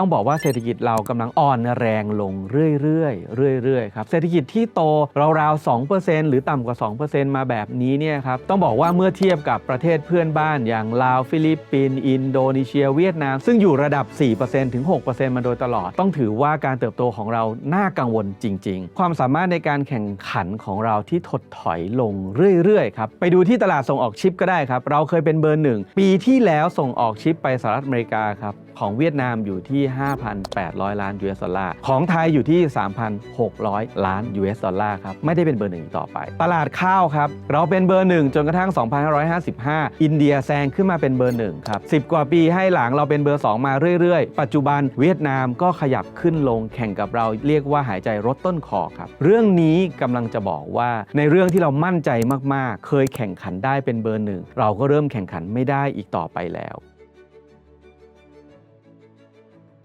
ต้องบอกว่าเศรษฐกิจเรากำลังอ่อนแรงลงเรื่อยๆเรื่อยๆครับเศรษฐกิจที่โตราวๆ 2%หรือต่ำกว่า 2%มาแบบนี้เนี่ยครับต้องบอกว่าเมื่อเทียบกับประเทศเพื่อนบ้านอย่างลาวฟิลิปปินส์อินโดนีเซียเวียดนาม ซึ่งอยู่ระดับ 4%ถึง 6%มาโดยตลอด ต้องถือว่าการเติบโตของเราน่ากังวลจริง ๆ ความสามารถในการแข่งขันของเราที่ถดถอยลงเรื่อยๆครับไปดูที่ตลาดส่งออกชิปก็ได้ครับเราเคยเป็นเบอร์หนึ่งปีที่แล้วส่งออกชิปไปสหรัฐอเมริกาครับของเวียดนามอยู่ที่5,800 ล้าน US ดอลลาร์ ของไทยอยู่ที่ 3,600 ล้าน US ดอลลาร์ครับ ไม่ได้เป็นเบอร์หนึ่งอีกต่อไป ตลาดข้าวครับ เราเป็นเบอร์หนึ่งจนกระทั่ง 2,555 อินเดียแซงขึ้นมาเป็นเบอร์หนึ่งครับ 10 กว่าปีให้หลังเราเป็นเบอร์ 2 มาเรื่อยๆ ปัจจุบันเวียดนามก็ขยับขึ้นลงแข่งกับเราเรียกว่าหายใจรถต้นคอครับ เรื่องนี้กำลังจะบอกว่าในเรื่องที่เรามั่นใจมากๆ เคยแข่งขันได้เป็นเบอร์หนึ่งเราก็เริ่มแข่งขันไม่ได้อีกต่อไปแล้ว